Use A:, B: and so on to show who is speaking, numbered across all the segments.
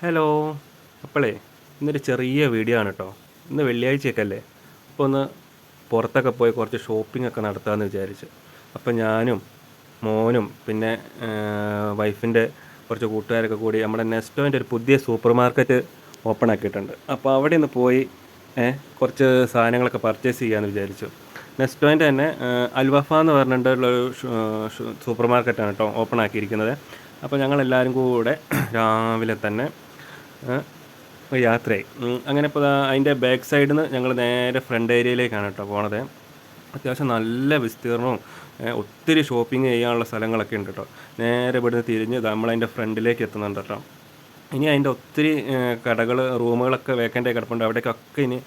A: Hello. അപ്പോളേ ഇന്നൊരു ചെറിയ video ആണ് കേട്ടോ ഇന്ന് വെള്ളിയാഴ്ചയൊക്കെ അല്ലേ? അപ്പോൾ ഒന്ന് പുറത്തൊക്കെ പോയി കുറച്ച് ഷോപ്പിംഗ് ഒക്കെ നടത്താമെന്ന് വിചാരിച്ച്. അപ്പോൾ ഞാനും മോനും പിന്നെ വൈഫിന്റെ കുറച്ച് കൂട്ടുകാരൊക്കെ കൂടി നമ്മുടെ നെസ്റ്റോന്റെ ഒരു പുതിയ സൂപ്പർ മാർക്കറ്റ് ഓപ്പൺ ആക്കിയിട്ടുണ്ട്. അപ്പോൾ അവിടെ ഒന്ന് പോയി കുറച്ച് സാധനങ്ങളൊക്കെ പർച്ചേസ് ചെയ്യാമെന്ന് വിചാരിച്ചു. നെസ്റ്റോന്റെ തന്നെ അൽവഫ എന്ന് പറഞ്ഞിട്ടുള്ളൊരു സൂപ്പർ മാർക്കറ്റാണ് കേട്ടോ ഓപ്പൺ ആക്കിയിരിക്കുന്നത്. അപ്പോൾ ഞങ്ങളെല്ലാവരും കൂടെ രാവിലെ തന്നെ യാത്രയായി. അങ്ങനെ ഇപ്പോൾ അതിന്റെ ബാക്ക് സൈഡിൽ നിന്ന് ഞങ്ങൾ നേരെ ഫ്രണ്ട് ഏരിയയിലേക്കാണ് കേട്ടോ പോണത്. അത്യാവശ്യം നല്ല വിസ്തീർണവും ഒത്തിരി ഷോപ്പിംഗ് ചെയ്യാനുള്ള സ്ഥലങ്ങളൊക്കെ ഉണ്ട് കേട്ടോ നേരെ ഇവിടുന്ന് തിരിഞ്ഞ് നമ്മളതിന്റെ ഫ്രണ്ടിലേക്ക് എത്തുന്നുണ്ട് കേട്ടോ ഇനി അതിന്റെ ഒത്തിരി കടകൾ റൂമുകളൊക്കെ വേക്കന്റ് കിടപ്പുണ്ട്. അവിടേക്കൊക്കെ ഇനി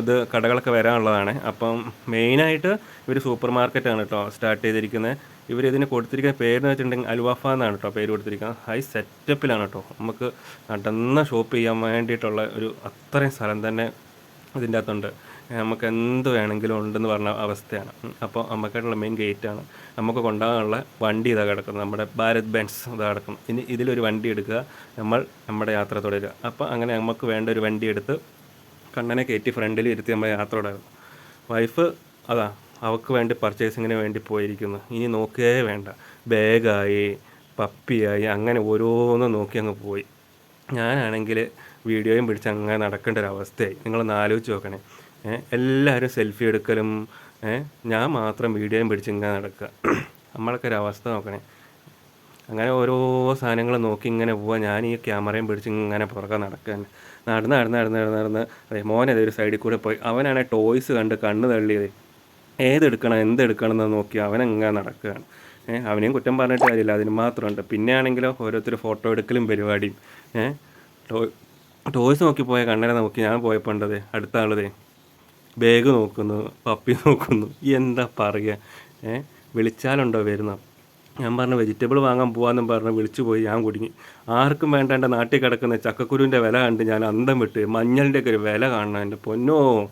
A: ഇത് കടകളൊക്കെ വരാനുള്ളതാണ്. അപ്പം മെയിനായിട്ട് ഇവർ സൂപ്പർ മാർക്കറ്റാണ് കേട്ടോ സ്റ്റാർട്ട് ചെയ്തിരിക്കുന്നത് ഇവർ ഇതിന് കൊടുത്തിരിക്കുന്ന പേരെന്ന് വെച്ചിട്ടുണ്ടെങ്കിൽ അലുവാഫ എന്നാണ് കേട്ടോ പേര് കൊടുത്തിരിക്കുന്നത്. ഹൈ സെറ്റപ്പിലാണ് കേട്ടോ നമുക്ക് നടന്ന ഷോപ്പ് ചെയ്യാൻ വേണ്ടിയിട്ടുള്ള ഒരു അത്രയും സ്ഥലം തന്നെ ഇതിന്റെ അകത്തുണ്ട്. നമുക്ക് എന്ത് വേണമെങ്കിലും ഉണ്ടെന്ന് പറഞ്ഞ അവസ്ഥയാണ്. അപ്പോൾ നമുക്കായിട്ടുള്ള മെയിൻ ഗേറ്റാണ് നമുക്ക് കൊണ്ടുപോകാനുള്ള വണ്ടി ഇതാ കിടക്കുന്നത്. നമ്മുടെ ഭാരത് ബെൻസ് ഇതാ കിടക്കുന്നു. ഇനി ഇതിലൊരു വണ്ടി എടുക്കുക. നമ്മൾ നമ്മുടെ യാത്ര തുടരുക. അപ്പോൾ അങ്ങനെ നമുക്ക് വേണ്ട ഒരു വണ്ടി എടുത്ത് കണ്ണനെ കയറ്റി ഫ്രണ്ടിൽ ഇരുത്തി നമ്മൾ യാത്ര തുടരുന്നു. വൈഫ് അതാ അവൾക്ക് വേണ്ടി പർച്ചേസിങ്ങിന് വേണ്ടി പോയിരിക്കുന്നു. ഇനി നോക്കുകയേ വേണ്ട. ബാഗായി പപ്പിയായി അങ്ങനെ ഓരോന്നും നോക്കി അങ്ങ് പോയി. ഞാനാണെങ്കിൽ വീഡിയോയും പിടിച്ച് അങ്ങനെ നടക്കേണ്ട ഒരു അവസ്ഥയായി. നിങ്ങളൊന്ന് ആലോചിച്ച് നോക്കണേ. എല്ലാവരും സെൽഫി എടുക്കലും ഞാൻ മാത്രം വീഡിയോയും പിടിച്ചിങ്ങനെ നടക്കുക. നമ്മളൊക്കെ ഒരു അവസ്ഥ നോക്കണേ. അങ്ങനെ ഓരോ സാധനങ്ങൾ നോക്കി ഇങ്ങനെ പോവുക ഞാൻ ഈ ക്യാമറയും പിടിച്ച് ഇങ്ങനെ പുറകെ നടക്കുക. നടന്ന് നടന്ന് നടന്ന് നടന്ന് നടന്ന്. അതെ മോനെ ഒരു സൈഡിൽ കൂടെ പോയി. അവനാണ് ടോയ്സ് കണ്ട് കണ്ണ് തള്ളിയത്. ഏതെടുക്കണം എന്തെടുക്കണം എന്ന് നോക്കി അവനങ്ങനെ നടക്കുകയാണ്. ഏഹ് അവനെയും കുറ്റം പറഞ്ഞിട്ട് കാര്യമില്ല. അതിന് മാത്രമുണ്ട്. പിന്നെ ആണെങ്കിലോ ഓരോരുത്തർ ഫോട്ടോ എടുക്കലും പരിപാടിയും. ഏഹ് ടോയ് ടോയ്സ് നോക്കി പോയ കണ്ണനെ നോക്കി ഞാൻ പോയപ്പോണ്ടത് അടുത്ത ആളതേ ബാഗ് നോക്കുന്നു പപ്പി നോക്കുന്നു. എന്താ പറയുക? ഏ? വിളിച്ചാലുണ്ടോ വരുന്ന? ഞാൻ പറഞ്ഞു വെജിറ്റബിൾ വാങ്ങാൻ പോകാമെന്നും പറഞ്ഞ് വിളിച്ചു പോയി ഞാൻ കുടുങ്ങി. ആർക്കും വേണ്ട എന്റെ നാട്ടിൽ കിടക്കുന്ന ചക്കക്കുരുവിന്റെ വില കണ്ട് ഞാൻ അന്തം വിട്ട് മഞ്ഞളിന്റെയൊക്കെ ഒരു വില കാണണം. എന്റെ പൊന്നോ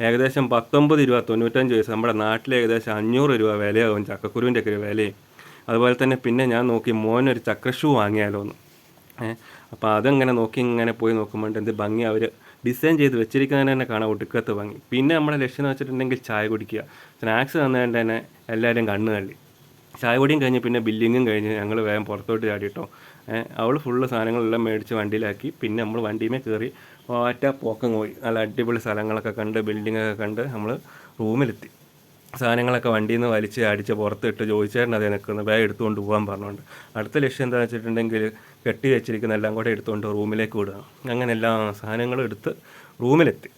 A: ഏകദേശം പത്തൊമ്പത് രൂപ തൊണ്ണൂറ്റഞ്ച് വയസ്സ് നമ്മുടെ നാട്ടിൽ ഏകദേശം അഞ്ഞൂറ് രൂപ വിലയാകും ചക്കക്കുരുവിന്റെ ഒക്കെ ഒരു വിലയും. അതുപോലെ തന്നെ പിന്നെ ഞാൻ നോക്കി മോനൊരു ചക്രഷൂ വാങ്ങിയാലോ എന്ന് അപ്പോൾ അതങ്ങനെ നോക്കി ഇങ്ങനെ പോയി നോക്കുമ്പോൾ എന്ത് ഭംഗി അവർ ഡിസൈൻ ചെയ്ത് വെച്ചിരിക്കുന്നതിന് തന്നെ കാണാൻ ഒടുക്കത്ത് ഭംഗി. പിന്നെ നമ്മുടെ ലക്ഷ്യം എന്ന് വെച്ചിട്ടുണ്ടെങ്കിൽ ചായ കുടിക്കുക. സ്നാക്സ് തന്നതുകൊണ്ട് തന്നെ എല്ലാവരും കണ്ണു തള്ളി. ചായ കുടിയും കഴിഞ്ഞ് പിന്നെ ബില്ലിങ്ങും കഴിഞ്ഞ് ഞങ്ങൾ വേഗം പുറത്തോട്ട് ചാടിയിട്ടോ അവൾ ഫുള്ള് സാധനങ്ങളെല്ലാം മേടിച്ച് വണ്ടിയിലാക്കി. പിന്നെ നമ്മൾ വണ്ടിയുമേ കയറി ഒറ്റ പോക്കം പോയി. നല്ല അടിപൊളി സ്ഥലങ്ങളൊക്കെ കണ്ട് ബിൽഡിങ്ങൊക്കെ കണ്ട് നമ്മൾ റൂമിലെത്തി സാധനങ്ങളൊക്കെ വണ്ടിയിൽ നിന്ന് വലിച്ച് അടിച്ച് പുറത്തിട്ട് ചോദിച്ചേട്ടൻ എനിക്ക് ഒന്ന് ബാഗ് എടുത്തുകൊണ്ട് പോകാൻ പറഞ്ഞുകൊണ്ട്. അടുത്ത ലക്ഷ്യം എന്താ വെച്ചിട്ടുണ്ടെങ്കിൽ കെട്ടി വെച്ചിരിക്കുന്ന എല്ലാം കൂടെ എടുത്തുകൊണ്ട് റൂമിലേക്ക് വിടുക. അങ്ങനെ എല്ലാ സാധനങ്ങളും എടുത്ത് റൂമിലെത്തി.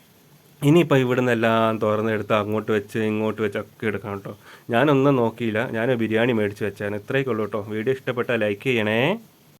A: ഇനിയിപ്പോൾ ഇവിടുന്ന് എല്ലാം തുറന്നെടുത്ത് അങ്ങോട്ട് വെച്ച് ഇങ്ങോട്ട് വെച്ച് ഒക്കെ എടുക്കണം കേട്ടോ. ഞാനൊന്നും നോക്കിയില്ല. ഞാൻ ബിരിയാണി മേടിച്ച് വെച്ചാണ് ഇത്രയൊക്കെ ഉള്ളൂ കേട്ടോ. വീഡിയോ ഇഷ്ടപ്പെട്ടാൽ ലൈക്ക് ചെയ്യണേ.